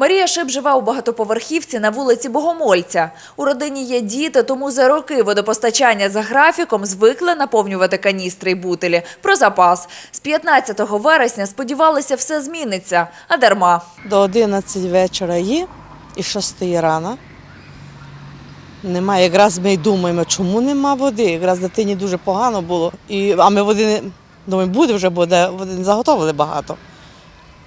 Марія Шип живе у багатоповерхівці на вулиці Богомольця. У родині є діти, тому за роки водопостачання за графіком звикли наповнювати каністри й бутилі про запас. З 15 вересня сподівалися, все зміниться, а дарма. До 11 вечора є і 6 рано. Немає. Якраз ми й думаємо, чому нема води. Якраз дитині дуже погано було. А ми води не думаємо, буде вже буде, води не заготовили багато.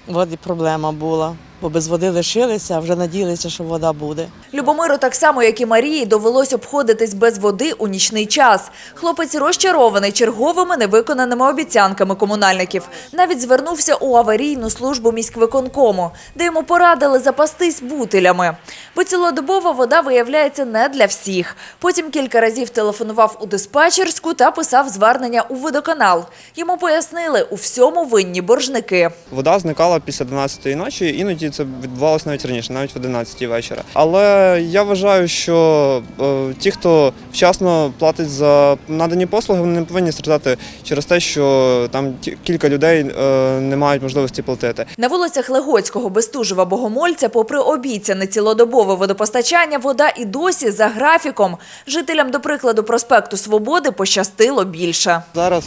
І проблема була. Бо без води лишилися, а вже надіялися, що вода буде. Любомиру, так само як і Марії, довелось обходитись без води у нічний час. Хлопець розчарований черговими невиконаними обіцянками комунальників. Навіть звернувся у аварійну службу міськвиконкому, де йому порадили запастись бутилями. Бо цілодобова вода виявляється не для всіх. Потім кілька разів телефонував у диспетчерську та писав звернення у водоканал. Йому пояснили, у всьому винні боржники. Вода зникала після 12-ї ночі, іноді це відбувалося навіть раніше, навіть в 11-й вечора. Але я вважаю, що е, ті, хто вчасно платить за надані послуги, вони не повинні страждати через те, що там кілька людей е, не мають можливості платити. На вулицях Легоцького, Бестужева, Богомольця, попри обіцяне цілодобове водопостачання, вода і досі за графіком. Жителям, до прикладу, проспекту Свободи пощастило більше. Зараз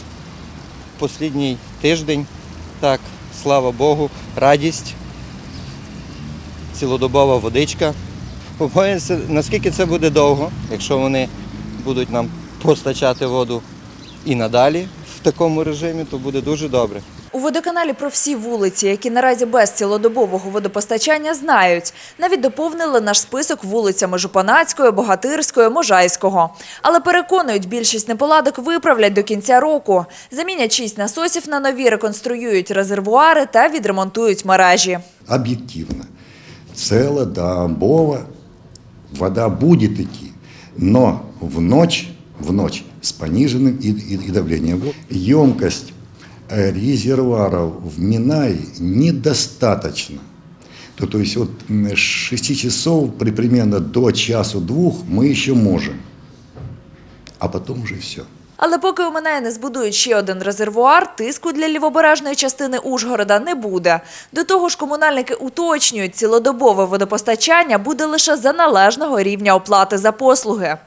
останній тиждень, так, слава Богу, радість, цілодобова водичка. Побоюся, наскільки це буде довго, якщо вони будуть нам постачати воду і надалі в такому режимі, то буде дуже добре. У водоканалі про всі вулиці, які наразі без цілодобового водопостачання, знають. Навіть доповнили наш список вулицями Жупанацької, Богатирської, Можайського. Але переконують, більшість неполадок виправлять до кінця року. Замінять шість насосів на нові, реконструюють резервуари та відремонтують мережі. Объективно, целодобово вода будет идти, но в ночь, в ночь с пониженным и, и- и давлением. Емкость э, резервуаров в Минае недостаточно. То, то есть от м, с 6 часов при примерно до часу-двух мы еще можем, а потом уже все. Але поки у мене не збудують ще один резервуар, тиску для лівобережної частини Ужгорода не буде. До того ж, комунальники уточнюють, цілодобове водопостачання буде лише за належного рівня оплати за послуги.